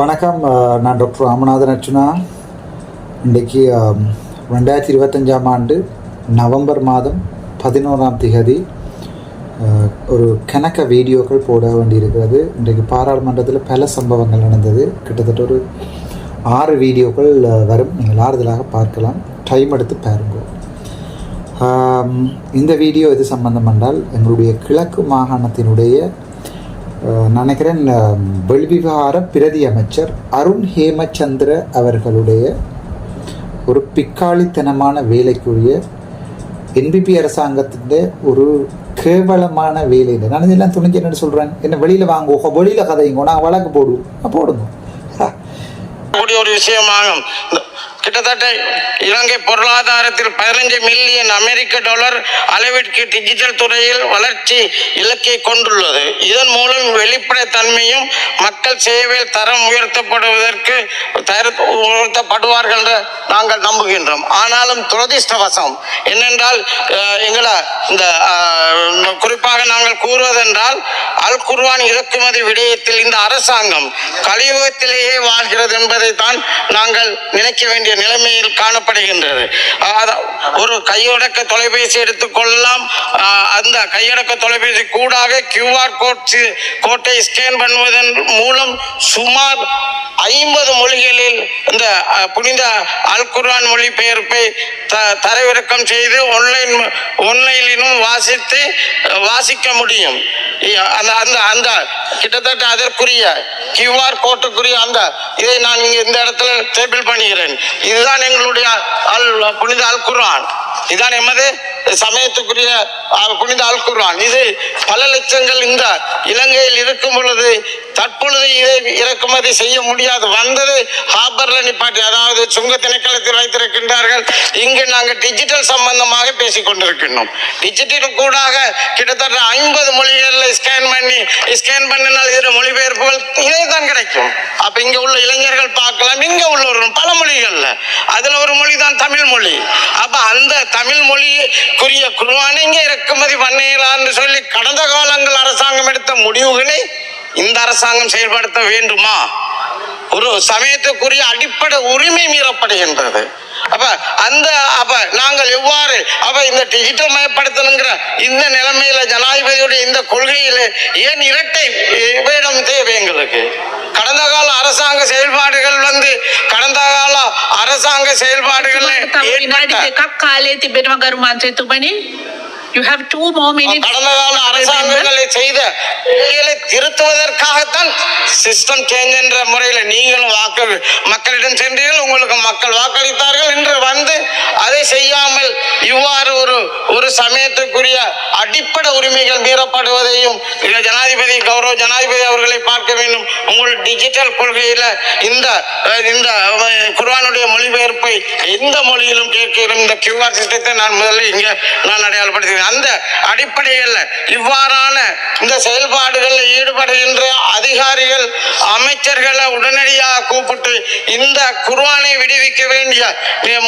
வணக்கம் நான் டாக்டர் ராமநாதன் அர்ச்சுனா இன்றைக்கு ரெண்டாயிரத்தி இருபத்தஞ்சாம் ஆண்டு நவம்பர் மாதம் பதினோராம் திகதி ஒரு கணக்க வீடியோக்கள் போட வேண்டியிருக்கிறது. இன்றைக்கு பாராளுமன்றத்தில் பல சம்பவங்கள் நடந்தது. கிட்டத்தட்ட ஒரு ஆறு வீடியோக்கள் வரும். நீங்கள் ஆறுதலாக பார்க்கலாம். டைம் எடுத்து பாருங்க. இந்த வீடியோ எது சம்பந்தம் என்றால் எங்களுடைய கிழக்கு மாகாணத்தினுடைய நினைக்கிறேன் வெளிவிவகார பிரதி அமைச்சர் அருண் ஹேமச்சந்திர அவர்களுடைய ஒரு பிக்காளித்தனமான வேலைக்குரிய என்பிபி அரசாங்கத்தின் ஒரு கேவலமான வேலை நான் இதெல்லாம் துணிஞ்சு என்ன சொல்கிறேன் என்ன வெளியில் வாங்குவோம் வெளியில் கதைங்கோ நாங்கள் வழக்கு போடுவோம் போடுங்க. கூடிய ஒரு விஷயமாகும் இந்த- கிட்டத்தட்ட இலங்கை பொருளாதாரத்தில் பதினஞ்சு மில்லியன் அமெரிக்க டாலர் அளவிற்கு டிஜிட்டல் துறையில் வளர்ச்சி இலக்கை கொண்டுள்ளது. இதன் மூலம் வெளிப்படைத்தன்மையும் மக்கள் சேவையில் தரம் உயர்த்தப்படுவதற்கு தயார் உயர்த்தப்படுவார்கள் என்று நாங்கள் நம்புகின்றோம். ஆனாலும் துரதிருஷ்டவசம் என்னென்றால் எங்களை இந்த குறிப்பாக நாங்கள் கூறுவதென்றால் அல் குர்வான் இறக்குமதி விடயத்தில் இந்த அரசாங்கம் கலியுகத்திலேயே வாழ்கிறது என்பதை தான் நாங்கள் நினைக்க வேண்டிய நிலைமையில் காணப்படுகின்றது. ஒரு கையடக்க தொலைபேசி எடுத்துக்கொள்ளலாம் அந்த கையடக்க தொலைபேசி கூடாக கியூஆர் கோட் கோட்டை ஸ்கேன் பண்ணுவதன் மூலம் சுமார் ஐம்பது மொழிகளில் இந்த புனித அல் குர்ஆன் மொழிபெயர்ப்பை த தரவிறக்கம் செய்து ஆன்லைன் ஆன்லைனிலும் வாசித்து வாசிக்க முடியும். அந்த அந்த அந்த கிட்டத்தட்ட அதற்குரிய கியூஆர் கோட்டுக்குரிய அந்த இதை நான் இங்கே இந்த இடத்துல டேபிள் பண்ணுகிறேன் இதுதான் எங்களுடைய அல் புனித அல் குரான் இதுதான் எமது சமயத்துக்குரிய புனித அல் இது பல லட்சங்கள் இந்த இலங்கையில் இருக்கும் பொழுது தற்பொழுது இதை இறக்குமதி செய்ய முடியாது. வந்தது ஹாபர்ல நிப்பாட்டி அதாவது சுங்க திணைக்களத்தில் வைத்திருக்கின்றார்கள். இங்கு நாங்கள் டிஜிட்டல் சம்பந்தமாக பேசிக் கொண்டிருக்கின்றோம். டிஜிட்டல் கூடாக கிட்டத்தட்ட ஐம்பது மொழிகளில் ஸ்கேன் பண்ணி ஸ்கேன் பண்ணினால் இதில் மொழிபெயர்ப்புகள் இதே தான் கிடைக்கும். அப்ப இங்க உள்ள இளைஞர்கள் பார்க்கலாம். இங்க உள்ளவர்கள் பல மொழிகள்ல. அதுல ஒரு மொழி தான் தமிழ் மொழி. அப்ப அந்த தமிழ் மொழிக்குரிய இங்கே இங்க இறக்குமதி பண்ணலாம்னு சொல்லி கடந்த காலங்கள் அரசாங்கம் எடுத்த முடிவுகளை இந்த அரசாங்கம் செயல்படுத்த வேண்டுமா ஒரு சமயத்துக்குரிய அடிப்படை உரிமை மீறப்படுகின்றது அப்ப அந்த அப்ப நாங்கள் எவ்வாறு அப்ப இந்த டிஜிட்டல் மயப்படுத்தணுங்கிற இந்த நிலைமையில ஜனாதிபதியுடைய இந்த கொள்கையில ஏன் இரட்டை வேடம் தேவை எங்களுக்கு கடந்த கால அரசாங்க செயல்பாடுகள் வந்து கடந்த கால அரசாங்க செயல்பாடுகள் තව විනාඩි දෙකක් කාලය තිබෙනවා ගරු මන්ත්‍රතුමනි you have two more minutes. கடந்த கால அரசாங்கங்களை செய்த வேலைகளை திருத்துவதற்காகத்தான் சிஸ்டம் சேஞ்ச் என்ற முறையில் நீங்களும் வாக்கு மக்களிடம் சென்றீர்கள் உங்களுக்கு மக்கள் வாக்களித்தார்கள் என்று வந்து அதை செய்யாமல் இவ்வாறு ஒரு ஒரு சமயத்துக்குரிய அடிப்படை உரிமைகள் மீறப்படுவதையும் ஜனாதிபதி கௌரவ ஜனாதிபதி அவர்களை பார்க்க வேண்டும். உங்கள் டிஜிட்டல் கொள்கையில இந்த இந்த அஹ், குர்ஆனுடைய மொழிபெயர்ப்பை எந்த மொழியிலும் கேட்கிற இந்த கியூஆர் சிஸ்டத்தை நான் முதல்ல இங்க நான் அடையாளப்படுத்துகிறேன். அந்த அடிப்படையில் இவ்வாறான இந்த செயல்பாடுகளில் ஈடுபடுகின்ற அதிகாரிகள் அமைச்சர்களை உடனடியாக கூப்பிட்டு இந்த குர்வானை விடுவிக்க வேண்டிய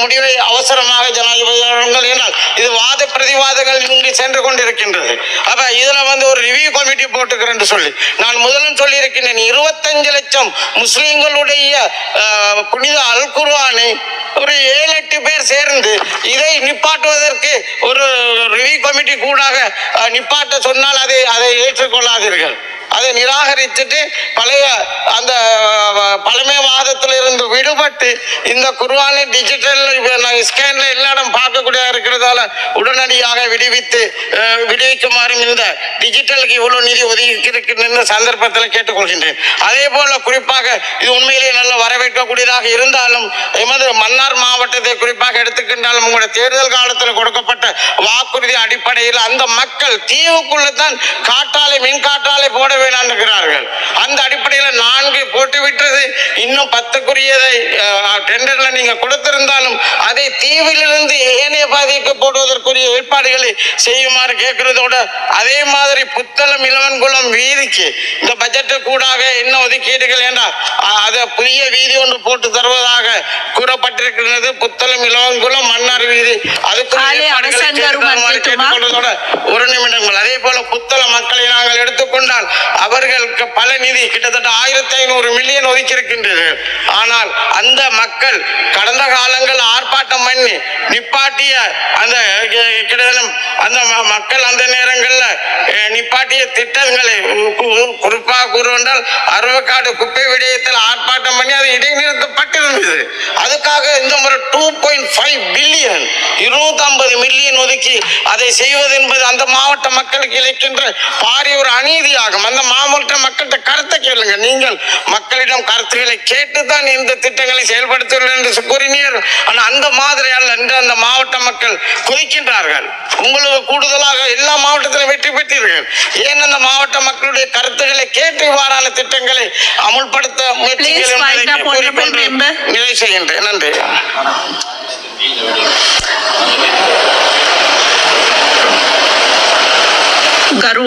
முடிவை அவசரமாக ஜனாதிபதி அவர்கள் என்றால் இது வாத பிரதிவாதங்கள் இங்கு சென்று கொண்டிருக்கின்றது. அப்ப இதுல வந்து ஒரு ரிவ்யூ கமிட்டி போட்டுக்கிறேன் சொல்லி நான் முதலும் சொல்லியிருக்கின்றேன் இருபத்தஞ்சு லட்சம் முஸ்லிம்களுடைய புனித அல் குர்வானை ஒரு ஏழு எட்டு பேர் சேர்ந்து இதை நிப்பாட்டுவதற்கு ஒரு ரிவ்யூ கமிட்டி கூடாக நிப்பாட்ட சொன்னால் அதை அதை ஏற்றுக்கொள்ளாதீர்கள். அதை நிராகரித்துட்டு பழைய அந்த பழமைவாதத்தில் இருந்து விடுபட்டு இந்த குர்ஆனை டிஜிட்டல் ஸ்கேன்ல எல்லா இடம் பார்க்கக்கூடிய இருக்கிறதால உடனடியாக விடுவித்து விடுவிக்குமாறும் இந்த டிஜிட்டலுக்கு இவ்வளவு நிதி ஒதுக்கி இருக்கின்ற சந்தர்ப்பத்தில் கேட்டுக்கொள்கின்றேன். அதே போல குறிப்பாக இது உண்மையிலேயே நல்ல வரவேற்கக்கூடியதாக இருந்தாலும் எமது மன்னார் மாவட்டத்தை குறிப்பாக எடுத்துக்கின்றாலும் உங்களுடைய தேர்தல் காலத்தில் கொடுக்கப்பட்ட வாக்குறுதி அடிப்படையில் அந்த மக்கள் தீவுக்குள்ள தான் காற்றாலை மின் காற்றாலை போட வேணாம் இருக்கிறார்கள். அந்த அடிப்படையில் நான்கு போட்டு விட்டது. இன்னும் பத்துக்குரியதை டெண்டர்ல நீங்க கொடுத்திருந்தாலும் அதை தீவிலிருந்து ஏனைய பாதைக்கு போடுவதற்குரிய ஏற்பாடுகளை செய்யுமாறு கேட்கிறதோட அதே மாதிரி புத்தளம் இளவன்குளம் வீதிக்கு இந்த பட்ஜெட்டு கூடாக என்ன ஒதுக்கீடுகள் என்றால் அதை புதிய வீதி ஒன்று போட்டு தருவதாக கூறப்பட்டிருக்கிறது புத்தளம் இளவன்குளம் மன்னார் வீதி. அதுக்கு ஒரு நிமிடங்கள். அதே போல புத்தள மக்களை நாங்கள் எடுத்துக்கொண்டால் அவர்களுக்கு பல நிதி கிட்டத்தட்ட ஆயிரத்தி ஐநூறு மில்லியன் ஒதுக்கியிருக்கின்றது. ஆனால் அந்த மக்கள் கடந்த காலங்கள் ஆர்ப்பாட்டம் பண்ணி நிப்பாட்டிய அந்த கிட்டத்தட்ட அந்த மக்கள் அந்த நேரங்களில் நிப்பாட்டிய திட்டங்களை குறிப்பாக கூறுவென்றால் அருவக்காடு குப்பை விடயத்தில் ஆர்ப்பாட்டம் பண்ணி அது இடைநிறுத்தப்பட்டிருந்தது. அதுக்காக இந்த முறை டூ பாயிண்ட் ஃபைவ் பில்லியன் இருநூத்தி ஐம்பது மில்லியன் ஒதுக்கி அதை செய்வது என்பது அந்த மாவட்ட மக்களுக்கு இழைக்கின்ற பாரிய ஒரு அநீதியாகும். அந்த மாவட்ட மக்கள்கிட்ட கருத்தை கேளுங்க. நீங்கள் மக்களிடம் கருத்துக்களை கேட்டுதான் இந்த திட்டங்களை செயல்படுத்துவீர்கள் என்று கூறினீர். ஆனால் அந்த மாதிரி அல்ல என்று அந்த மாவட்ட மக்கள் கொதிக்கின்றார்கள் உங்களுக்கு கூடுதலாக எல்லா மாவட்டத்திலும் வெற்றி பெற்றீர்கள். ஏன் அந்த மாவட்ட மக்களுடைய கருத்துக்களை கேட்டு இவ்வாறான திட்டங்களை அமுல்படுத்த முயற்சிகள். நிறைவு செய்கின்றேன். நன்றி. ගරු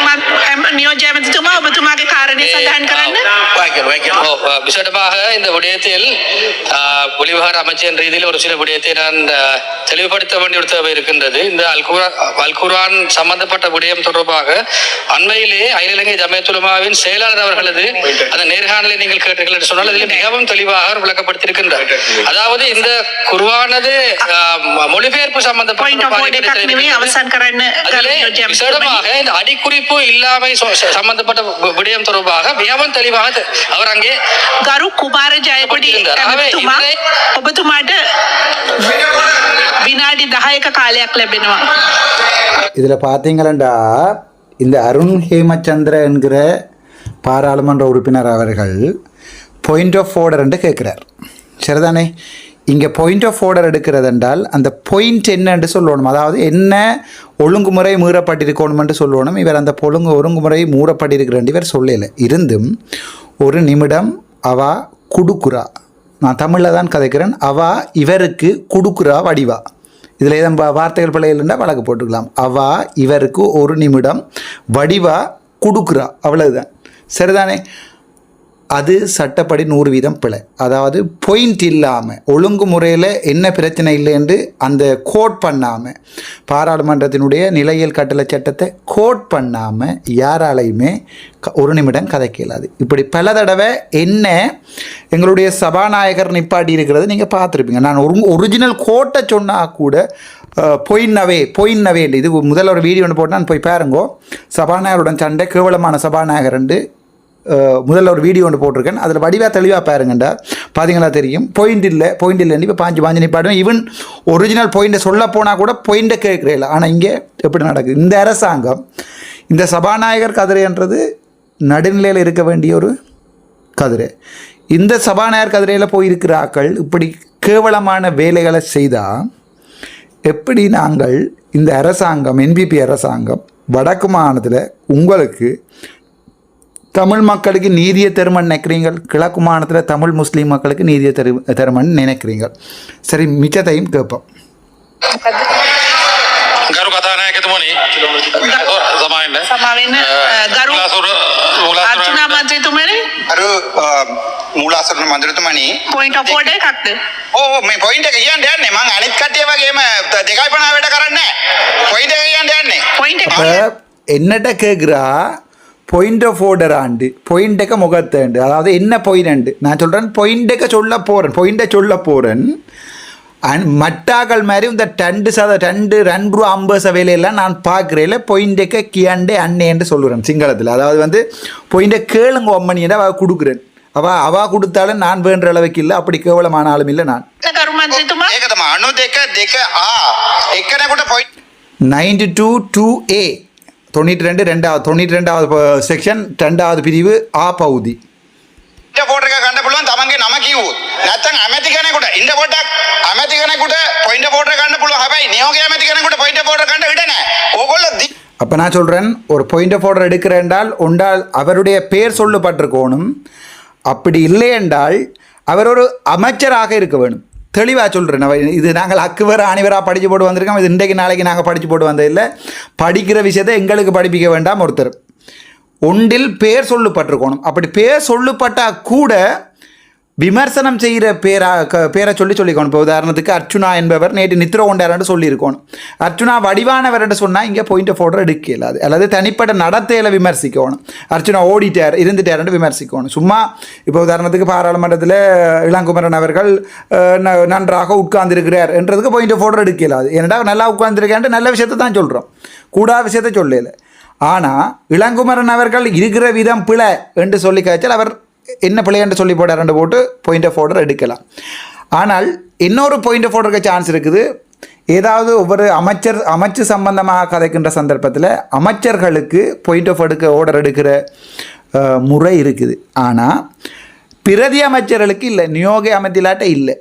නෑ මොකද කිව්වේ නෑ. ඔය එක තමයි. ගරු අරුණ හේමචන්ද්‍ර මත් ඇම නියෝජ්‍ය ඇමතිතුමා ඔබතුමාගේ කාරණය සඳහන් කරන්න. ஓ, அஹ், விசேடமாக இந்த விடயத்தில் அஹ், வெளிவிவகார அமைச்சரின் ரீதியில் ஒரு சில விடயத்தை நான் அஹ், தெளிவுபடுத்த வேண்டிய ஒரு தேவை இருக்கின்றது இந்த அல்குரா அல்குரான் சம்பந்தப்பட்ட விடயம் தொடர்பாக அண்மையிலே அகில இலங்கை ஜமயத்துலமாவின் செயலாளர் அவர்களது அந்த நேர்காணலை நீங்கள் கேட்டீர்கள் என்று சொன்னால் அதில் மிகவும் தெளிவாக அவர் விளக்கப்படுத்தியிருக்கின்றார் அதாவது இந்த குர்வானது அஹ், ம- மொழிபெயர்ப்பு පොයින්ට சம்பந்தப்பட்ட ෝඩ එකක් නෙවේ பாதிப்பை අවසන් කරන්න ගරු அதிலே නියෝජ්‍ය ඇමතිතුමනි. விசேடமாக இந்த அடிக்குறிப்பு இல்லாமை சொ- ச- சம்பந்தப்பட்ட வி- விடயம் தொடர்பாக மிகவும் தெளிவாக தெ- அவர் அங்கே ගරු කුමාර ජයකොඩි ආවේ ඇමතිතුමා ඉවරයි. ඔබතුමාට විනාඩි දහයක කාලයක් ලැබෙනවා. இதில் பார்த்தீங்களா இந்த அருண் ஹேமச்சந்திர என்கிற பாராளுமன்ற உறுப்பினர் அவர்கள் பாயிண்ட் ஆஃப் ஆர்டர் என்று கேட்குறார் சரிதானே இங்கே பாயிண்ட் ஆஃப் ஆர்டர் எடுக்கிறது என்றால் அந்த பாயிண்ட் என்னென்று சொல்லணும். அதாவது என்ன ஒழுங்குமுறை மீறப்பட்டிருக்கணுமென்று சொல்லணும். இவர் அந்த ஒழுங்கு ஒழுங்குமுறை மூடப்பட்டிருக்கிறேன் இவர் சொல்லலை. இருந்தும் ஒரு நிமிடம் அவா குடுக்குறா. நான் தமிழில் தான் கதைக்கிறேன். அவா இவருக்கு குடுக்குறா வடிவா. இதில் ஏதோ வார்த்தைகள் பிள்ளைகள் இல்லைன்னா வழக்கு போட்டுக்கலாம். அவா இவருக்கு ஒரு நிமிடம் வடிவா கொடுக்குறா. அவ்வளவுதான். சரிதானே? அது சட்டப்படி நூறு வீதம் பிழை. அதாவது பொயிண்ட் இல்லாமல் ஒழுங்குமுறையில் என்ன பிரச்சனை இல்லை என்று அந்த கோட் பண்ணாமல் பாராளுமன்றத்தினுடைய நிலையியல் கட்டளை சட்டத்தை கோட் பண்ணாமல் யாராலையுமே க- ஒரு நிமிடம் கதைக்க இயலாது. இப்படி பல தடவை என்ன எங்களுடைய சபாநாயகர் நிப்பாட்டி இருக்கிறது நீங்கள் பார்த்துருப்பீங்க. நான் ஒரு ஒரிஜினல் கோட்டை சொன்னால் கூட பொயின்னவே பொயின்னவே இது முதல்ல ஒரு வீடியோ ஒன்று போட்டு நான் போய் பாருங்கோ. சபாநாயகருடன் சண்டை கேவலமான சபாநாயகர் முதல்ல ஒரு வீடியோ ஒன்று போட்டிருக்கேன். அதில் வடிவாக தெளிவாக பாருங்கண்டா. பார்த்தீங்களா தெரியும். பாயிண்ட் இல்லை. பாயிண்ட் இல்லைன்னு இப்போ பாஞ்சு பாஞ்சு நிப்பாடுவேன் ஈவன் ஒரிஜினல் பாயிண்ட்டை சொல்ல போனால் கூட பாயிண்ட்டை கேட்குறேன் ஆனால் இங்கே எப்படி நடக்குது? இந்த அரசாங்கம் இந்த சபாநாயகர் கதிரைன்றது நடுநிலையில் இருக்க வேண்டிய ஒரு கதிரை. இந்த சபாநாயகர் கதிரையில் போயிருக்கிற ஆக்கள் இப்படி கேவலமான வேலைகளை செய்தால் எப்படி நாங்கள் இந்த அரசாங்கம் என்பிபி அரசாங்கம் வடக்கு மாநிலத்தில் உங்களுக்கு தமிழ் மக்களுக்கு நீதியை தருமன்னு நினைக்கிறீங்கள் கிழக்கு மாநிலத்தில் தமிழ் முஸ்லீம் மக்களுக்கு நீதியை தரு தருமன்னு நினைக்கிறீங்க சரி மிச்சத்தையும் கேட்போம் ගරු කතානායකතුමනි සමයින්න සමාවෙන්න ගරු අර්චනා මන්ත්‍රීතුමනි අරු මූලාසරණ මන්දරතුමනි පොයින්ට ෝඩ එකක්ද. ඕ මේ පොයින්ට එක කියන්න යන්නේ මං අනිත් කට්ටිය වගේම දෙකයි පනා වැඩ කරන්න පොයින්ට එක කියන්න යන්නේ පොයින්ට இப்போ என்னட்ட கேட்குறா பொயிண்ட் ஆஃப் ஆர்டர் ஆண்டு. பொயிண்டக்க முகத்தேண்டு அதாவது என்ன பொயிண்ட் நான் சொல்கிறேன் பொயிண்டக்க சொல்ல போகிறேன் பொயிண்டை சொல்ல போகிறேன் அண்ட் மட்டாக்கள் மாதிரி இந்த டண்டு சத டண்டு ரன் ரூ ஐம்பது சவையிலெல்லாம் நான் பார்க்குறேல பொயிண்டக்க கியாண்டே அண்ணேன்னு சொல்லுறேன் சிங்களத்தில். அதாவது வந்து பொயிண்டை கேளுங்க ஒம்மணியை அவள் கொடுக்குறேன். அவா அவள் கொடுத்தாலும் நான் வேண்ட அளவுக்கு இல்லை அப்படி கேவலமான ஆளும் இல்லை நான். நைன்டி டூ டூ ஏ தொண்ணூற்றி ரெண்டு ரெண்டாவது தொண்ணூற்றி ரெண்டாவது செக்ஷன் ரெண்டாவது பிரிவு ஆ பகுதி ෆෝට එක ගන්න පුළුවන් තමන්ගේ නම කිව්වොත් නැත්තම් ඇමති කෙනෙකුට ඉන්න පොඩ්ඩක් ඇමති කෙනෙකුට පොයින්ට ෆෝට ගන්න පුළුවන් හැබැයි නියෝග ඇමති කෙනෙකුට පොයින්ට ෆෝට ගන්න ඉඩ නැහැ ඕගොල්ලෝ දි- அப்போ நான் சொல்கிறேன் ஒரு பாயிண்ட் ஆஃப் ஆர்டர் எடுக்கிறேன்டால் உண்டால் அவருடைய பேர் சொல்லப்பட்டிருக்கணும் அப்படி இல்லை என்றால் அவர் ஒரு அமைச்சராக இருக்க வேணும் தெளிவாக சொல்கிறேன் நான் இது நாங்கள் அக்குவர அனைவராக படித்து போட்டு வந்திருக்கோம். இது இன்றைக்கு நாளைக்கு நாங்கள் படித்து போட்டு வந்ததில்லை படிக்கிற விஷயத்தை எங்களுக்கு படிப்பிக்க வேண்டாம் ஒருத்தர். ஒன்றில் பேர் சொல்லப்பட்டிருக்கணும். அப்படி பேர் சொல்லப்பட்டால் கூட விமர்சனம் செய்கிற பேரா க- பேரை சொல்லி சொல்லிக்கணும். இப்போ உதாரணத்துக்கு அர்ச்சுனா என்பவர் நேற்று நித்ரோ கொண்டாரன்னு சொல்லியிருக்கணும். அர்ச்சுனா வடிவானவர்னு சொன்னால் இங்கே பாயிண்ட் ஆஃப் ஆர்டர் எடுக்க இல்லாது. அல்லது தனிப்பட்ட நடத்தையில் விமர்சிக்கணும். அர்ச்சுனா ஓடிட்டார் இருந்துட்டார்னு விமர்சிக்கணும். சும்மா இப்போ உதாரணத்துக்கு பாராளுமன்றத்தில் இளங்குமரன் அவர்கள் ந- நன்றாக உட்கார்ந்துருக்கிறார் என்றதுக்கு பாயிண்ட் ஆஃப் ஆர்டர் எடுக்க இயலாது ஏன்னா நல்லா உட்கார்ந்திருக்கேன்ட்டு நல்ல விஷயத்தை தான் சொல்கிறோம் கூடாத விஷயத்தை சொல்லலை. ஆனால் இளங்குமரன் அவர்கள் இருக்கிற விதம் பிழை என்று சொல்லி கழிச்சால் அவர் என்ன பிழை சொல்லி சொல்லி போட்டார்னு போட்டு பாயிண்ட் ஆஃப் ஆர்டர் எடுக்கலாம். ஆனால் இன்னொரு பாயிண்ட் ஆஃப் ஆர்டருக்கு சான்ஸ் இருக்குது. ஏதாவது ஒவ்வொரு அமைச்சர் அமைச்சு சம்பந்தமாக கதைக்கின்ற சந்தர்ப்பத்தில் அமைச்சர்களுக்கு பாயிண்ட் ஆஃப் எடுக்க ஆர்டர் எடுக்கிற முறை இருக்குது. ஆனால் பிரதி அமைச்சர்களுக்கு இல்லை நியோக அமைத்திலாட்ட இல்லை.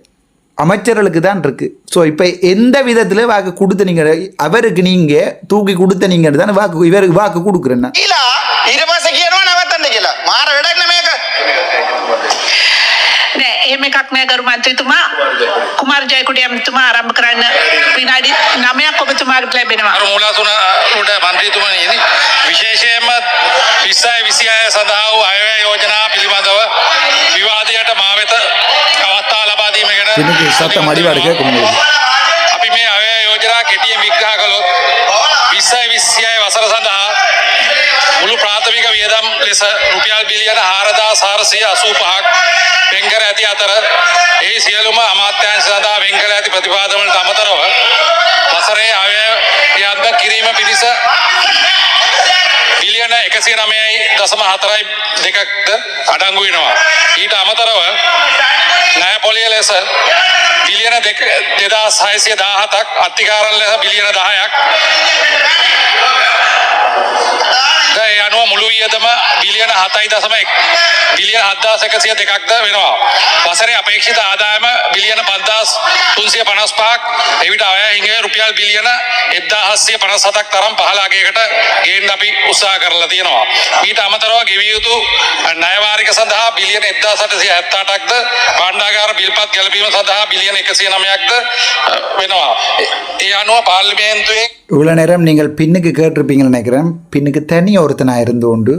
அமைச்சர்களுக்கு தான் இருக்குது ஸோ இப்போ எந்த விதத்தில் வாக்கு கொடுத்த நீங்கள் அவருக்கு நீங்கள் தூக்கி கொடுத்த நீங்கள் தான் வாக்கு இவருக்கு வாக்கு கொடுக்குறேன்னா? ತೆಗಿಲ್ಲ ಮಾರ ಹಿಡಕ್ ನಮಗೆ එහෙම එකක් නෑ ගරු මන්ත්‍රීතුමා කුමාර ජයකුඩි ඇමතුමා ආරම්භ කරන්න විනාඩි 9ක් ඔබතුමාට ලැබෙනවා. අර මුලාසුනට මන්ත්‍රීතුමා නේද? විශේෂයෙන්ම 26 26 සඳහා වූ අයවැය යෝජනා පිළිබඳව විවාදයට මා වෙත අවස්ථා ලබා දීම ගැන සත්ත මඩිවඩක කොමුද අපි මේ අයවැය යෝජනා කෙටියෙන් විග්‍රහ කළොත් 26 26 ලෙස රුපියල් බිලියන 4485ක් වෙන් කර ඇති අතර ඒ සියලුම අමාත්‍යාංශ සඳහා වෙන් කර ඇති ප්‍රතිපාදන වලට අමතරව වසරේ අවය ක්‍රියාත්මක කිරීම පිණිස බිලියන 109.4යි දෙකක්ද අඩංගු වෙනවා. ඊට අමතරව ණය පොලිය ලෙස බිලියන 2617ක් අත්තිකාරණ ලෙස බිලියන 10ක් අනුව මුළු වියදම බිලියන 7.1 බිලියන 7101ක්ද වෙනවා. වසරේ අපේක්ෂිත ආදායම බිලියන 5355ක් එවිට අය හිඟේ රුපියල් බිලියන 1757ක් තරම් පහළ අගයකට ගේන්න අපි උත්සාහ කරලා තියෙනවා. ඊට අමතරව ගෙවිය යුතු ණය වාරික සඳහා බිලියන 1878ක්ද භාණ්ඩාගාර බිල්පත් ගැලපීම සඳහා බිලියන 109ක්ද වෙනවා. ඒ අනුව පාර්ලිමේන්තුවේ இவ்வளோ நேரம் நீங்கள் பின்னுக்கு கேட்டிருப்பீங்கன்னு நினைக்கிறேன். பின்னுக்கு தனியாக ஒருத்தனாக இருந்து கொண்டு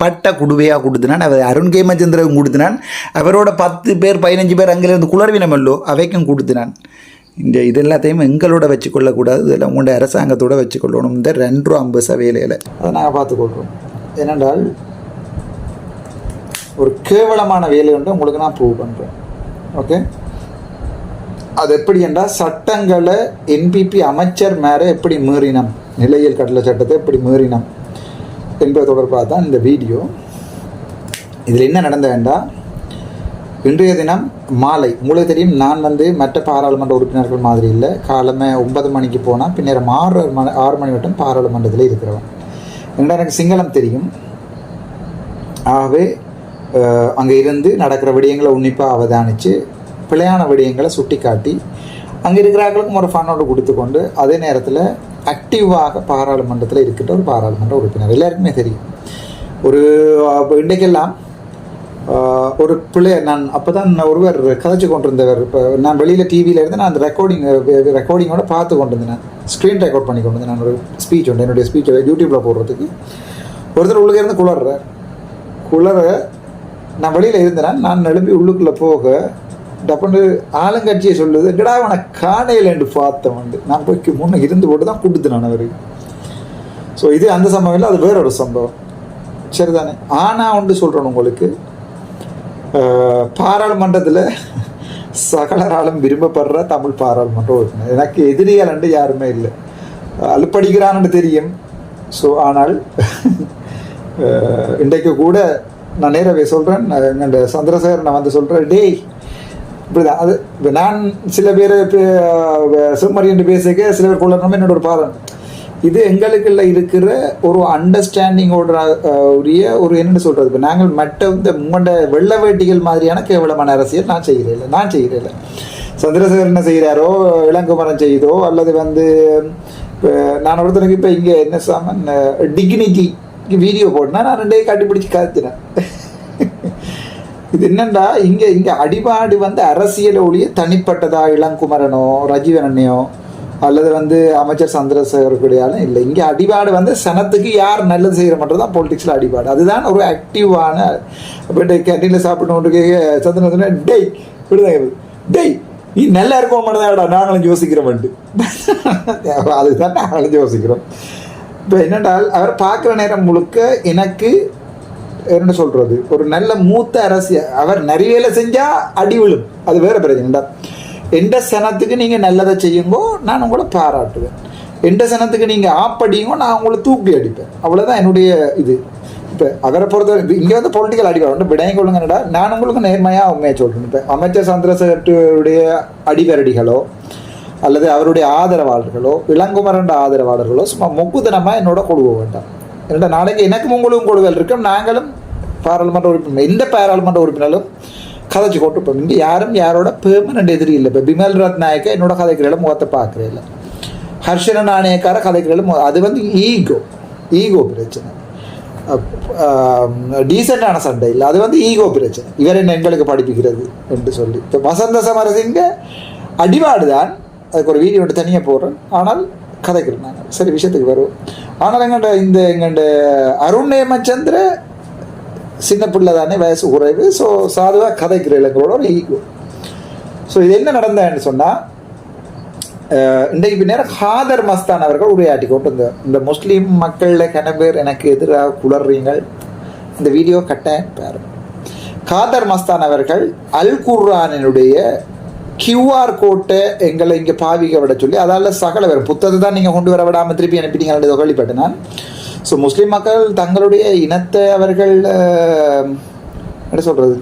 பட்ட குடுவையாக கொடுத்தினான் அவர் அருண் கேமச்சந்திரன் கொடுத்தினான் அவரோட பத்து பேர் பதினஞ்சு பேர் அங்கிருந்து குளர்வினமல்லோ அவைக்கும் கொடுத்தினான். இந்த இது எல்லாத்தையும் எங்களோட வச்சுக்கொள்ளக்கூடாது இதெல்லாம் உங்களுடைய அரசாங்கத்தோடு வச்சுக்கொள்ளணும் இந்த ரெண்டு ரூபா ஐம்பது சவையிலையில் அதை நாங்கள் பார்த்துக்கொள்கிறோம் ஏனென்றால் ஒரு கேவலமான வேலை வந்து உங்களுக்கு நான் ப்ரூவ் பண்ணுறேன் ஓகே அது எப்படி என்றால் சட்டங்களை என்பிபி அமைச்சர் மேலே எப்படி மீறினம்? நிலையில் கட்டளை சட்டத்தை எப்படி மீறினம்? என்பது தொடர்பாக தான் இந்த வீடியோ. இதில் என்ன நடந்த வேண்டாம் இன்றைய தினம் மாலை உங்களுக்கு தெரியும் நான் வந்து மற்ற பாராளுமன்ற உறுப்பினர்கள் மாதிரி இல்லை காலமே ஒன்பது மணிக்கு போனால் பின்னர் ஆறு மணி ஆறு மணி வட்டம் பாராளுமன்றத்தில் இருக்கிறவன் ஏன்னா எனக்கு சிங்களம் தெரியும். ஆகவே அங்கே இருந்து நடக்கிற விடயங்களை உன்னிப்பாக அவதானித்து பிழையான விடயங்களை சுட்டி காட்டி அங்கே இருக்கிறார்களுக்கும் ஒரு ஃபன்னோடு கொடுத்துக்கொண்டு அதே நேரத்தில் ஆக்டிவாக பாராளுமன்றத்தில் இருக்கின்ற ஒரு பாராளுமன்ற உறுப்பினர். எல்லாருக்குமே தெரியும். ஒரு இன்றைக்கெல்லாம் ஒரு பிள்ளை நான் அப்போ தான் ஒருவர் கதைச்சு கொண்டிருந்தவர். இப்போ நான் வெளியில் டிவியில் இருந்து நான் அந்த ரெக்கார்டிங் ரெக்கார்டிங்கோட பார்த்து கொண்டு இருந்தேன் ஸ்க்ரீன் ரெக்கார்ட் பண்ணி கொண்டு வந்தேன் நான் ஒரு ஸ்பீச் உண்டு. என்னுடைய ஸ்பீச்சை யூடியூப்பில் போடுறதுக்கு. ஒருத்தர் உள்ளே இருந்து குளர்ற குளர நான் வெளியில் இருந்தேன். நான் எழுப்பி உள்ளுக்குள்ளே போக டப்புன்னு ஆளுங்கட்சியை சொல்லுது கிடா அவனை காணையிலேண்டு பார்த்தேன் வந்து? நான் போய் முன்னே இருந்து போட்டு தான் கொடுத்து நான் அவருக்கு ஸோ இது அந்த சம்பவம் இல்லை அது வேற ஒரு சம்பவம். சரிதானே? ஆனால் ஒன்று சொல்கிறேன் உங்களுக்கு. பாராளுமன்றத்தில் சகலராலும் விரும்பப்படுற தமிழ் பாராளுமன்ற உறுப்பினர் எனக்கு எதிரியால் யாருமே இல்லை. அழுப்படிக்கிறான்னு தெரியும். ஸோ ஆனால் இன்றைக்கு கூட நான் நேரவே சொல்கிறேன் எங்கள் சந்திரசேகர் நான் வந்து சொல்கிறேன் டேய் இப்படிதான். அது இப்போ நான் சில பேர் செம்மறி என்று பேசிக்க சில பேர் கொள்ளணும் என்னோட ஒரு பாதம். இது எங்களுக்குள்ள இருக்கிற ஒரு அண்டர்ஸ்டாண்டிங்கோட உரிய ஒரு என்னென்னு சொல்கிறது இப்போ நாங்கள் மற்ற இந்த உங்களோட வெள்ள வேட்டிகள் மாதிரியான கேவலமான அரசியல் நான் செய்கிறேன் இல்லை. நான் செய்கிறேன் இல்லை. சந்திரசேகர் என்ன செய்கிறாரோ இளங்குமரன் செய்தோ அல்லது வந்து நான் ஒருத்தனுக்கு இப்போ இங்கே என்ன சாமன் டிக்னிட்டி வீடியோ போட்டேன்னா நான் ரெண்டே கண்டுபிடிச்சி காத்துனேன் இது என்னண்டா? இங்க இங்க அடிபாடு வந்து அரசியல் ஒழிய தனிப்பட்டதா? இளங்குமரனோ ரஜீவனனையோ அல்லது வந்து அமைச்சர் சந்திரசேகரக்கூடியாலும் இல்லை. இங்கே அடிபாடு வந்து சனத்துக்கு யார் நல்லது செய்கிற மட்டும் தான் பொலிட்டிக்ஸில் அடிபாடு. அதுதான் ஒரு ஆக்டிவான இப்போ கேன்டீனில் சாப்பிட்டு கொண்டு கேட்க சந்திரன் டெய் டேய் விடுதலை நீ நல்லா இருக்க மட்டும்தான்டா நாங்களும் யோசிக்கிறோம் அதுதான் நாங்களும் யோசிக்கிறோம். இப்போ என்னென்றால் அவர் பார்க்குற நேரம் முழுக்க எனக்கு என்ன சொல்றது? ஒரு நல்ல மூத்த அரசியல் அவர் நிறைய வேலை செஞ்சா அடி விழும். அது வேற பிரச்சனைடா எந்த சனத்துக்கு நீங்க நல்லதை செய்யுங்கோ நான் உங்களை பாராட்டுவேன். எந்த சனத்துக்கு நீங்க ஆப்படியுங்கோ நான் உங்களை தூக்கி அடிப்பேன். அவ்வளவுதான் என்னுடைய இது. இப்போ அவரை பொறுத்தவரை இங்கே வந்து பொலிட்டிக்கல் அடிவாடு விடயம் கொள்ளுங்கடா. நான் உங்களுக்கு நேர்மையாக உண்மையை சொல்கிறேன் இப்போ அமைச்சர் சந்திரசேகருடைய அடிவரடிகளோ அல்லது அவருடைய ஆதரவாளர்களோ இளங்குமரண்ட ஆதரவாளர்களோ சும்மா மொக்குத்தனமாக என்னோட கொடுக்க வேண்டாம். என்ற நாளைக்கு எனக்கும் உங்களுக்கும் கூடுதல் இருக்கும். நாங்களும் பாராளுமன்ற உறுப்பினர் எந்த பாராளுமன்ற உறுப்பினரும் கதைச்சு கொட்டுப்போம் இங்கே யாரும் யாரோட பெர்மனண்ட் எதிரி இல்லை. இப்போ பிமல் ரத்நாயக்க என்னோட கதைக்கிறேன் முகத்தை பார்க்குறே இல்லை. ஹர்ஷன நாணயக்கார கதைக்கிறேன் அது வந்து ஈகோ ஈகோ பிரச்சனை. டீசெண்டான சண்டை இல்லை. அது வந்து ஈகோ பிரச்சனை. இவர் என்ன எங்களுக்கு படிப்பிக்கிறது என்று சொல்லி. இப்போ வசந்த சமரசிங்க அடிபாடு தான் அதுக்கு ஒரு வீடியோ ஒன்று தனியாக போடுறேன். ஆனால் கதைக்கு இருந்தாங்க சரி விஷயத்துக்கு வருவோம். ஆனால் எங்கள்ட இந்த எங்கள்ட அருண் நேமச்சந்திர சின்ன பிள்ளை தானே வயசு குறைவு. ஸோ சாதுவாக கதைக்கிற இளைஞரோட ஒரு ஈகோ ஸோ இது என்ன நடந்தேன்னு சொன்னால் இன்றைக்கு பின்னர் ஹாதர் மஸ்தான் அவர்கள் உரையாட்டி கொண்டு இந்த இந்த முஸ்லீம் மக்களில் கன பேர் எனக்கு எதிராக குளர்றீங்கள் இந்த வீடியோ கட்டாயம் பாருங்க. காதர் மஸ்தான் அவர்கள் அல் குர்ரானினுடைய கியூஆர் கோட்டை எங்களை இங்கே பாவிக்க விட சொல்லி அதால் சகல வேறு புத்தகத்தை தான் நீங்கள் கொண்டு வர விடாமல் திருப்பி அனுப்பிட்டீங்கன்னு கேள்விப்பட்டேன் நான் ஸோ முஸ்லீம் மக்கள் தங்களுடைய இனத்தை அவர்கள் என்ன சொல்கிறது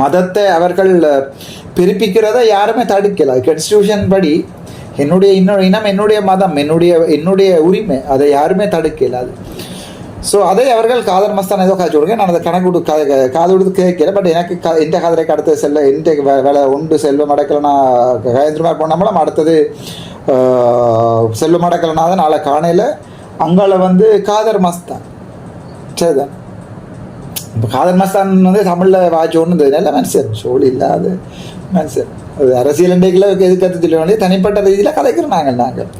மதத்தை அவர்கள் பிரிப்பிக்கிறத யாருமே தடுக்கல. கன்ஸ்டியூஷன் படி என்னுடைய இன்னொரு இனம் என்னுடைய மதம் என்னுடைய என்னுடைய உரிமை அதை யாருமே தடுக்கல. அது ஸோ அதை அவர்கள் காதர் மஸ்தான் ஏதோ காய்ச்சி கொடுங்க. நான் அதை கணக்கு கொடு காது கொடுத்து கேட்கல பட் எனக்கு க இந்த காதரைக்கு அடுத்த செல்ல இந்த வேலை உண்டு செல்வம் அடக்கலைனா கயந்திரமார் போனோம்னா அடுத்தது செல்வம் அடக்கலைனா தான் நாளை காணையில் அங்கால வந்து காதர் மஸ்தான். சரிதான். இப்போ காதர் மஸ்தான் வந்து தமிழில் வாட்சி ஒன்று நல்ல மனுஷன் சோழி இல்லாத மனுஷன். அது அரசியல் இன்றைக்குள்ள எதுக்கத்து சொல்ல வேண்டிய தனிப்பட்ட ரீதியில் கலைக்கிறோம் நாங்கள் நாங்கள்.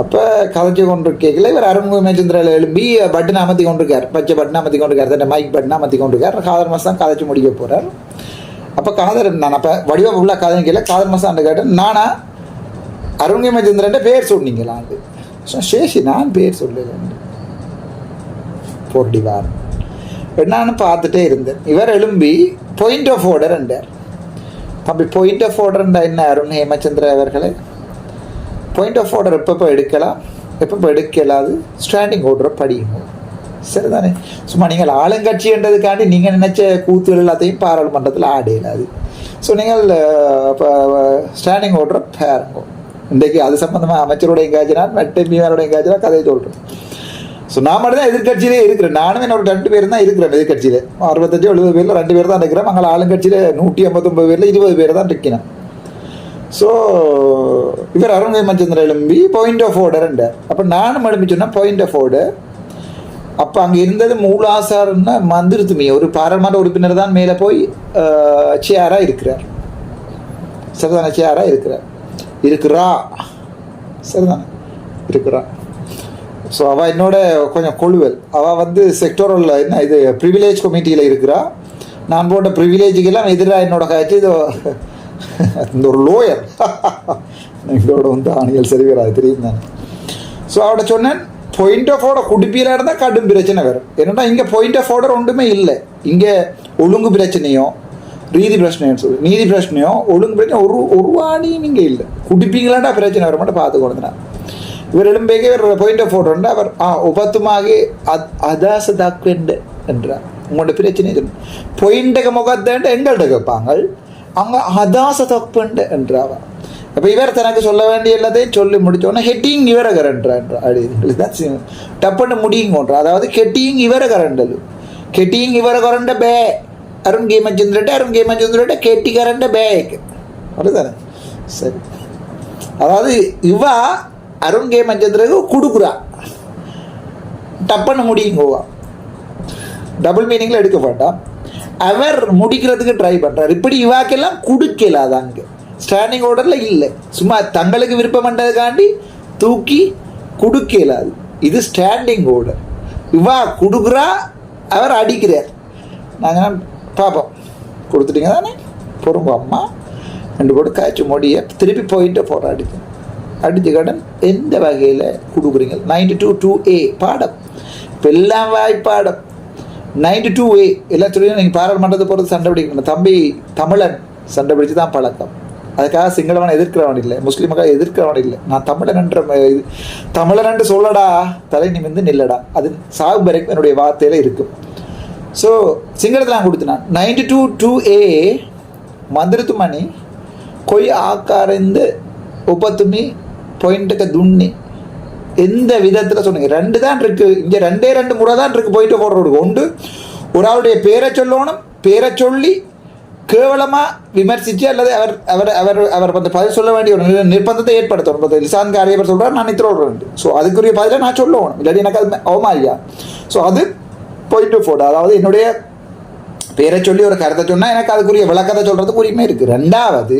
அப்போ கலைச்சு கொண்டு கேட்கல இவர் அருண்குமார் மேச்சந்திராவில் எழுப்பி பட்டன் அமர்த்தி கொண்டிருக்கார். பச்சை பட்டன் அமர்த்தி கொண்டிருக்கார் தன்னை மைக் பட்டன் அமர்த்தி கொண்டிருக்கார். மாதம் தான் கதைச்சு முடிக்க போகிறார் அப்போ காதர் நான் அப்போ வடிவ ஃபுல்லாக கதை கேட்கல காதல் அந்த கேட்டேன் நானா அருண்குமார் மேச்சந்திரன் பேர் சொன்னீங்களா? அது. சேஷி நான் பேர் சொல்லலை. போர்டிவார் என்னன்னு பார்த்துட்டே இருந்தேன். இவர் எழும்பி பாயிண்ட் ஆஃப் ஆர்டர் என்றார். அப்படி பாயிண்ட் ஆஃப் ஆர்டர்ண்டா என்ன அருண் ஹேமச்சந்திர அவர்களே? பாயிண்ட் ஆஃப் ஆர்டர் எப்பப்போ எடுக்கலாம்? எப்பப்போ எடுக்கலாது? ஸ்டாண்டிங் ஆர்டரை படியுங்க சரிதானே? சும்மா நீங்கள் ஆளுங்கட்சின்றதுக்காண்டி நீங்கள் நினைச்ச கூத்துகள் எல்லாத்தையும் பாராளுமன்றத்தில் ஆட ஸோ நீங்கள் ஸ்டாண்டிங் ஆர்டரை பாருங்க இன்றைக்கு அது சம்மந்தமாக அமைச்சரோட எங்காச்சுனா நட்டெம்பியாரோட எங்காஜினா கதையை சொல்கிறேன் ஸோ நான் மட்டும் தான் எதிர்கட்சியிலே இருக்கிறேன். நானும் என்னோட ரெண்டு பேர் தான் இருக்கிறேன் எதிர்கட்சியில் அறுபத்தஞ்சு எழுபது பேரில் ரெண்டு பேர் தான் இருக்கிறேன் அங்கே ஆளுங்கட்சியில் நூற்றி ஐம்பத்தொம்பது பேரில் இருபது பேர் தான் இருக்கணும் ஸோ இவர் அருண் ஹேமச்சந்திர எழும்பி பாயிண்ட் ஆஃப் ஆர்டர்ன்றார் அப்போ நானும் எழுப்பி பாயிண்ட் ஆஃப் ஆர்டர் அப்போ அங்கே இருந்தது மூலாசார்னா மந்திருத்துமி. ஒரு பாராளுமன்ற உறுப்பினர் தான் மேலே போய் சேராக இருக்கிறார். சரிதான சேராக இருக்கிறார். இருக்கிறா. சரிதானே இருக்கிறா. ஸோ அவள் என்னோட கொஞ்சம் கொழுவல். அவள் வந்து செக்டோரல் என்ன இது ப்ரிவிலேஜ் கமிட்டியில் இருக்கிறா. நான் போட்ட ப்ரிவிலேஜுக்கெல்லாம் எதிராக என்னோட காய்ச்சி இந்த ஒரு லோயர் எங்களோட வந்து ஆணியல் சரிவராது தெரியும் தானே ஸோ அவட சொன்னேன் பாயிண்ட் ஆஃப் ஆர்டர் குடிப்பியில் இருந்தால் கடும் பிரச்சனை வரும் என்னென்னா இங்கே பாயிண்ட் ஆஃப் ஆர்டர் ஒன்றுமே இல்லை இங்கே ஒழுங்கு பிரச்சனையோ ரீதி பிரச்சனைன்னு சொல்லி நீதி பிரச்சனையோ ஒழுங்கு பிரச்சனை ஒரு ஒரு வாணியும் இங்கே இல்லை குடிப்பீங்களாண்டா பிரச்சனை வர மட்டும் பார்த்து கொடுத்துனா இவர் எழும்பேக்கே இவர் பாயிண்ட் ஆஃப் ஆர்டர் உண்டு அவர் ஆ உபத்துமாக அத் அதாச தாக்குண்டு என்றார் உங்களோட பிரச்சனை இது பொயிண்டக முகத்தேண்டு எங்கள்கிட்ட கேட்பாங்க அங்கே அதாச தப்புண்டு என்றாவா அப்போ இவர் தனக்கு சொல்ல வேண்டிய எல்லாத்தையும் சொல்லி முடிச்சோன்னே ஹெட்டிங் இவர கரண்ட்ரா என்றாடி இதுதான் சி- டப்புன்னு முடியுங்கன்ற அதாவது கெட்டிங் இவர கரண்டது கெட்டிங் இவர கரண்ட பே அருண் கேமச்சந்திரட்ட அருண் கேமச்சந்திரட்ட கெட்டி கரண்ட பேக் அப்படிதானே சரி அதாவது இவா அருண் கேமச்சந்திரக்கு கொடுக்குறா டப்புன்னு முடியுங்கோவா டபுள் மீனிங்கில் எடுக்க மாட்டான் அவர் முடிக்கிறதுக்கு ட்ரை பண்ணுறாரு இப்படி இவாக்கெல்லாம் கொடுக்கலாது அங்கே? ஸ்டாண்டிங் ஆர்டரில் இல்லை. சும்மா தங்களுக்கு விருப்பம் பண்ணுறதுக்காண்டி தூக்கி கொடுக்கலாது. இது ஸ்டாண்டிங் ஆர்டர் இவா கொடுக்குறா அவர் அடிக்கிறார். நாங்கள் பார்ப்போம். கொடுத்துட்டீங்க தானே? பொறுங்க அம்மா. ரெண்டு போட்டு காய்ச்சி மொடிய திருப்பி போயிட்டு போகிற அடுத்த அடித்த கடன் எந்த வகையில் கொடுக்குறீங்க? நைன்டி டூ டூ ஏ பாடம். இப்போ எல்லாம் வாய்ப்பாடம். நைன்டி டூ ஏ எல்லாத்துலேயும் நீங்கள் பாராளுமன்றத்தை பொறுத்து சண்டை பிடிக்கணும் தம்பி தமிழன் சண்டை பிடிச்சி தான் பழக்கம். அதுக்காக சிங்களவன் எதிர்க்கிறவன் இல்லை. முஸ்லீமுக்காக எதிர்க்கிறவன் இல்லை. நான் தமிழன்ன்ற தமிழன் என்று சொல்லடா. தலை நிமிந்து நில்லடா. அது சாகு வரைக்கும் என்னுடைய வார்த்தையில் இருக்கும். ஸோ சிங்களத்தில் நான் கொடுத்தினான் நைன்டி டூ டூ ஏ மந்திரத்துமணி கொய் ஆக்காரைந்து ஒப்பத்துமி பொயிண்ட்டுக்கு துண்ணி எந்த விதத்தில் சொன்னீங்க ரெண்டு தான் இருக்கு. இங்கே ரெண்டே ரெண்டு முறை தான் இருக்கு. போயிட்டு போடுறது ஒன்று ஒரு ஆளுடைய பேரை சொல்லணும். பேரை சொல்லி கேவலமாக விமர்சித்து அல்லது அவர் அவர் அவர் அவர் வந்து பதில் சொல்ல வேண்டிய ஒரு நிர்பந்தத்தை ஏற்படுத்தணும். இப்போ லிசான் காரியவர் சொல்கிறார் நான் நித்திர விடுறேன் ஸோ அதுக்குரிய பதிலை நான் சொல்லணும். இல்லாட்டி எனக்கு அது அவமாரியா ஸோ அது போயிட்டு போடு அதாவது என்னுடைய பேரை சொல்லி ஒரு கருத்தை சொன்னால் எனக்கு அதுக்குரிய விளக்கத்தை சொல்கிறதுக்கு உரிமை இருக்குது ரெண்டாவது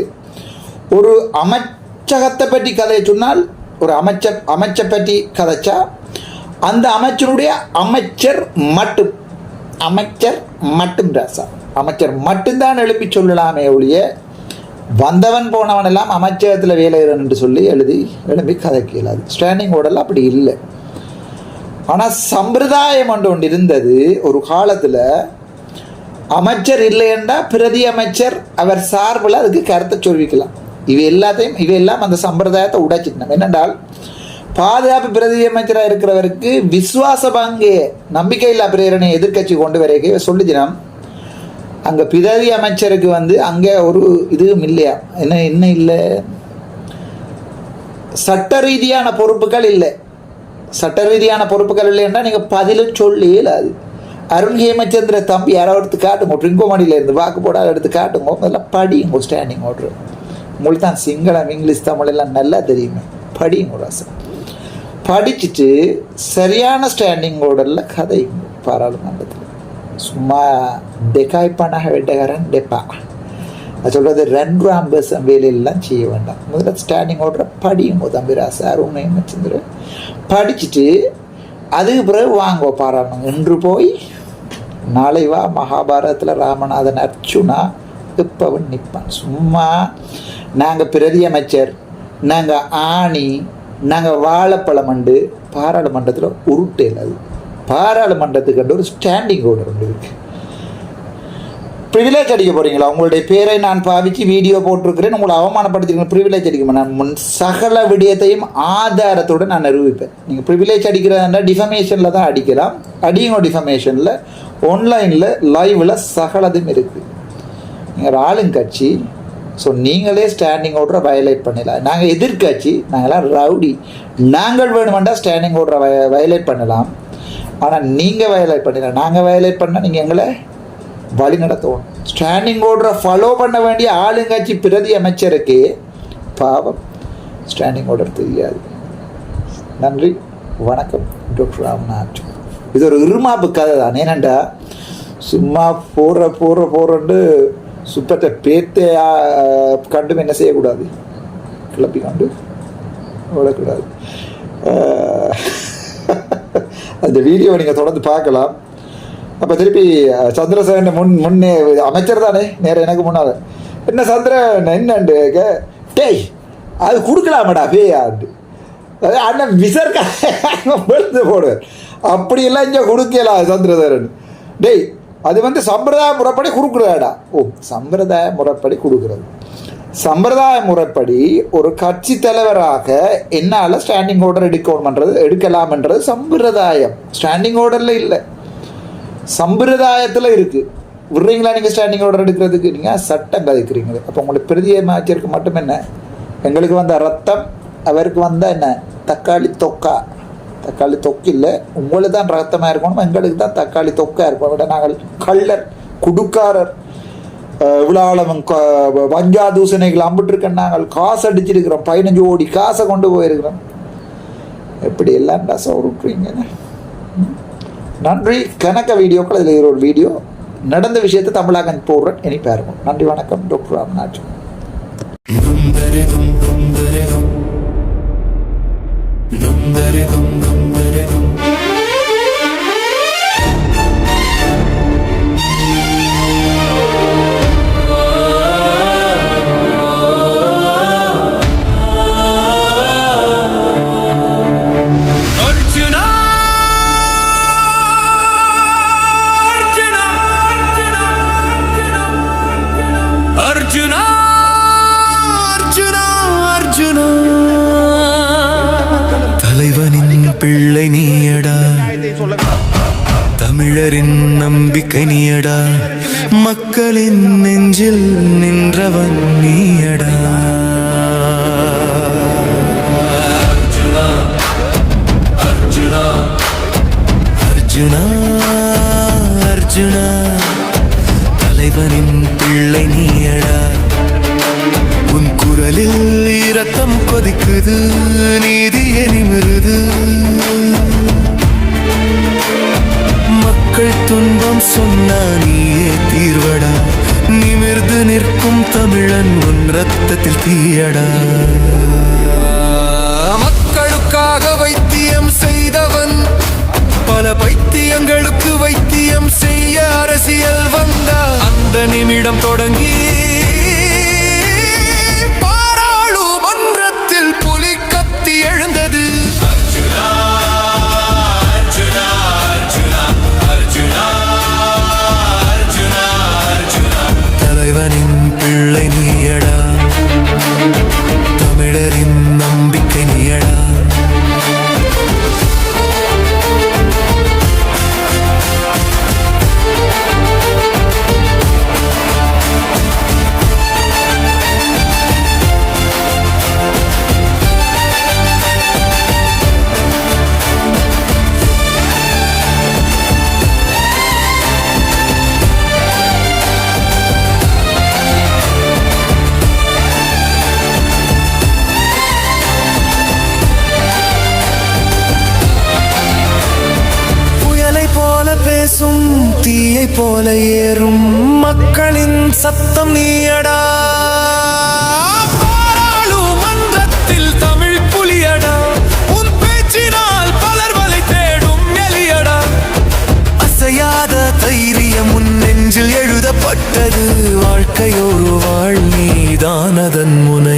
ஒரு அமைச்சகத்தை பற்றி கதையை சொன்னால் ஒரு அமைச்சர் அமைச்சை பற்றி கதைச்சா அந்த அமைச்சருடைய அமைச்சர் மட்டும் அமைச்சர் மட்டும் ராசா அமைச்சர் மட்டும்தான் எழுப்பி சொல்லலாமே ஒழிய வந்தவன் போனவன் எல்லாம் அமைச்சகத்தில் வேலை என்று சொல்லி எழுதி எழுப்பி கதைக்க இயலாது ஸ்டாண்டிங் ஓடெல்லாம் அப்படி இல்லை. ஆனால் சம்பிரதாயம் ஒன்று ஒன்று இருந்தது. ஒரு காலத்தில் அமைச்சர் இல்லையென்றா பிரதி அமைச்சர் அவர் சார்பில் அதுக்கு கருத்தை சொல்விக்கலாம். இவை எல்லாத்தையும் இவையெல்லாம் அந்த சம்பிரதாயத்தை உடைச்சிட்டோம் என்னென்றால் பாதுகாப்பு பிரதி அமைச்சராக இருக்கிறவருக்கு விசுவாச பங்கு நம்பிக்கையில்லா பிரேரணை எதிர்க்கட்சி கொண்டு வரைக்கும் சொல்லிச்சினம் அங்கே பிதவி அமைச்சருக்கு வந்து அங்கே ஒரு இதுவும் இல்லையா? என்ன என்ன இல்லை? சட்ட ரீதியான பொறுப்புகள் இல்லை. சட்ட ரீதியான பொறுப்புகள் இல்லைன்னா நீங்கள் பதிலும் சொல்லி இல்லாது. அருண் ஹேமச்சந்திர தம்பி யாரோ எடுத்து காட்டுங்க. ட்ரிங்கோமணியில் இருந்து வாக்கு போடாத எடுத்து காட்டுங்க. முதல்ல படிங்க ஸ்டாண்டிங் ஆர்டர் உங்களுக்கு தான் சிங்களம் இங்கிலீஷ் தமிழ் எல்லாம் நல்லா தெரியுமே. படிங்க ராசன் படிச்சுட்டு சரியான ஸ்டாண்டிங் கதை பாராளுமன்றத்தில் சும்மா டெக்காய்ப்பானாக வெட்டகாரன் டெப்பா. அது சொல்கிறது ரெண்டு ஆம்பேசன் வேலையெல்லாம் செய்ய வேண்டாம். முதல்ல ஸ்டாண்டிங் ஆர்டரை படியுங்க தம்பிராசு அருண் ஹேமச்சந்திர படிச்சுட்டு அதுக்கு பிறகு வாங்கோ பாராளுமன்றம் இன்று போய் நாளை வா மகாபாரதத்தில் ராமநாதன் அர்ச்சுனா இப்பவன் நிற்பான். சும்மா நாங்கள் பிரதி அமைச்சர் நாங்கள் ஆணி நாங்கள் வாழைப்பழமண்டு பாராளுமன்றத்தில் உருட்டேல் அது பாராளுமன்றத்துக்கு ஒரு ஸ்டாண்டிங் ஓர்டர் ஒன்று இருக்கு. ப்ரிவிலேஜ் அடிக்க போகிறீங்களா உங்களுடைய பேரை நான் பாவிச்சு வீடியோ போட்டிருக்கிறேன். உங்களை அவமானப்படுத்திருக்கேன் ப்ரிவிலேஜ் அடிக்க நான் முன் சகல விடயத்தையும் ஆதாரத்தோடு நான் நிரூபிப்பேன். நீங்கள் ப்ரிவிலேஜ் அடிக்கிறதா டிஃபமேஷனில் தான் அடிக்கலாம். அடியும் டிஃபமேஷனில் ஆன்லைனில் லைவில் சகலதும் இருக்குது ஒரு ஆளுங்கட்சி ஸோ நீங்களே ஸ்டாண்டிங் ஆர்டரை வயலேட் பண்ணலாம் நாங்கள் எதிர்கட்சி நாங்களாம் ரவுடி. நாங்கள் வேணுமெண்டா ஸ்டாண்டிங் ஆர்டரை வய வயலேட் பண்ணலாம். ஆனால் நீங்கள் வயலேட் பண்ணலாம் நாங்கள் வயலேட் பண்ணால் நீங்கள் எங்களை வழி நடத்துவோம். ஸ்டாண்டிங் ஆர்டரை ஃபாலோ பண்ண வேண்டிய ஆளுங்கட்சி பிரதி அமைச்சருக்கு பாவம். ஸ்டாண்டிங் ஆர்டர் தெரியாது. நன்றி. வணக்கம். டாக்டர் ராம்நாத். இது ஒரு இருமாப்பு கதை தான் ஏனண்டா சும்மா போடுற போடுற போடுறன்ட்டு சுத்தத்தை பேத்தை கண்டும் என்ன செய்யக்கூடாது கிளப்பி கொண்டு விடக்கூடாது அந்த வீடியோவை நீங்கள் தொடர்ந்து பார்க்கலாம் அப்போ திருப்பி அஹ், சந்திரசேகரன் முன் முன்னே அமைச்சர் தானே நேரம் எனக்கு முன்னால என்ன சந்திரன் என்னண்டு கே டேய் அது கொடுக்கலாமடா பேயாண்டு அது அண்ணன் விசர்க்க வெளுத்து போடு அப்படியெல்லாம் இங்கே கொடுக்கலாம் சந்திரசேகரன் டேய் அது வந்து சம்பிரதாய முறைப்படி கொடுக்குறாடா ஓ சம்பிரதாய முறைப்படி கொடுக்குறது சம்பிரதாய முறைப்படி ஒரு கட்சி தலைவராக என்னால் ஸ்டாண்டிங் ஆர்டர் எடுக்கணும்ன்றது எடுக்கலாம்ன்றது சம்பிரதாயம். ஸ்டாண்டிங் ஆர்டரில் இல்லை. சம்பிரதாயத்தில் இருக்குது விடுறீங்களா நீங்கள் ஸ்டாண்டிங் ஆர்டர் எடுக்கிறதுக்கு? நீங்கள் சட்டம் கதைக்கிறீங்க அப்போ உங்களுக்கு பிரதிய மாச்சிற்கு மட்டும் என்ன? எங்களுக்கு வந்த ரத்தம் அவருக்கு வந்த என்ன? தக்காளி தொக்கா. தக்காளி தொக்கு இல்லை உங்களுக்கு தான் ரத்தமாக இருக்கணும்? எங்களுக்கு தான் தக்காளி தொக்காக இருக்கும் விட நாங்கள் கள்ளர் குடுக்காரர் விழாளவன் வஞ்சா தூசணைகள் அம்பிட்டுருக்கேன். நாங்கள் காசு அடிச்சிருக்கிறோம். பதினஞ்சு கோடி காசை கொண்டு போயிருக்கிறோம். எப்படி எல்லாம் ரசம் நன்றி. கணக்க வீடியோக்கள். இதில் ஒரு வீடியோ. நடந்த விஷயத்தை தமிழாகன் போடுறேன். இனி பாருங்க நன்றி வணக்கம். டாக்டர் ராம்நாத். దొందరి దొంగ பேசும் தீயை போல ஏறும் மக்களின் சத்தம் நீயடா. முன்னெஞ்சில் எழுதப்பட்டது. வாழ்க்கையோரு வாழ் நீதான் அதன் முனை.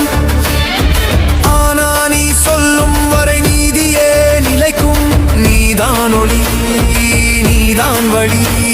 நீதான் ஒளி நீதான் வழி.